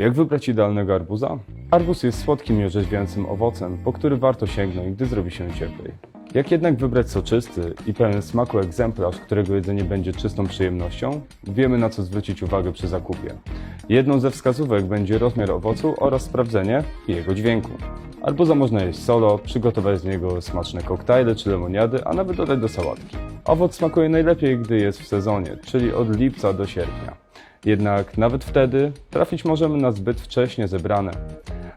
Jak wybrać idealnego arbuza? Arbuz jest słodkim i orzeźwiającym owocem, po który warto sięgnąć, gdy zrobi się cieplej. Jak jednak wybrać soczysty i pełen smaku egzemplarz, którego jedzenie będzie czystą przyjemnością? Wiemy na co zwrócić uwagę przy zakupie. Jedną ze wskazówek będzie rozmiar owocu oraz sprawdzenie jego dźwięku. Arbuza można jeść solo, przygotować z niego smaczne koktajle czy lemoniady, a nawet dodać do sałatki. Owoc smakuje najlepiej, gdy jest w sezonie, czyli od lipca do sierpnia. Jednak nawet wtedy trafić możemy na zbyt wcześnie zebrane,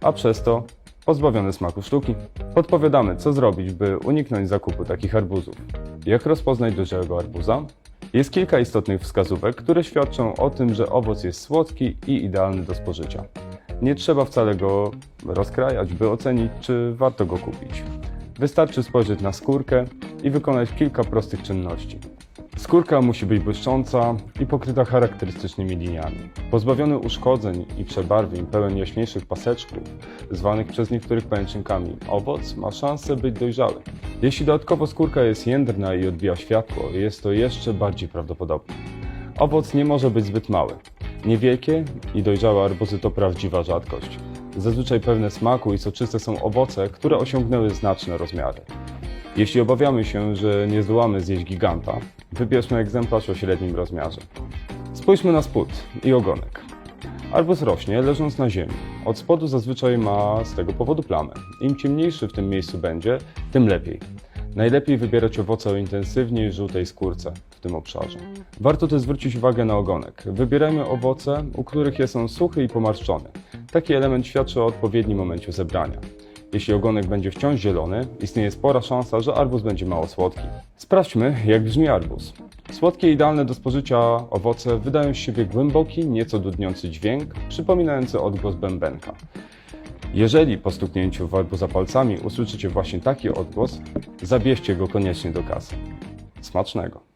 a przez to pozbawione smaku sztuki. Podpowiadamy, co zrobić, by uniknąć zakupu takich arbuzów. Jak rozpoznać dojrzałego arbuza? Jest kilka istotnych wskazówek, które świadczą o tym, że owoc jest słodki i idealny do spożycia. Nie trzeba wcale go rozkrajać, by ocenić, czy warto go kupić. Wystarczy spojrzeć na skórkę i wykonać kilka prostych czynności. Skórka musi być błyszcząca i pokryta charakterystycznymi liniami. Pozbawiony uszkodzeń i przebarwień, pełen jaśniejszych paseczków, zwanych przez niektórych pajęczynkami, owoc ma szansę być dojrzały. Jeśli dodatkowo skórka jest jędrna i odbija światło, jest to jeszcze bardziej prawdopodobne. Owoc nie może być zbyt mały. Niewielkie i dojrzałe arbuzy to prawdziwa rzadkość. Zazwyczaj pewne smaku i soczyste są owoce, które osiągnęły znaczne rozmiary. Jeśli obawiamy się, że nie zdołamy zjeść giganta, wybierzmy egzemplarz o średnim rozmiarze. Spójrzmy na spód i ogonek. Arbuz rośnie leżąc na ziemi. Od spodu zazwyczaj ma z tego powodu plamę. Im ciemniejszy w tym miejscu będzie, tym lepiej. Najlepiej wybierać owoce o intensywniej żółtej skórce w tym obszarze. Warto też zwrócić uwagę na ogonek. Wybierajmy owoce, u których jest on suchy i pomarszczony. Taki element świadczy o odpowiednim momencie zebrania. Jeśli ogonek będzie wciąż zielony, istnieje spora szansa, że arbuz będzie mało słodki. Sprawdźmy, jak brzmi arbuz. Słodkie idealne do spożycia owoce wydają z siebie głęboki, nieco dudniący dźwięk, przypominający odgłos bębenka. Jeżeli po stuknięciu w arbuza palcami usłyszycie właśnie taki odgłos, zabierzcie go koniecznie do kasy. Smacznego!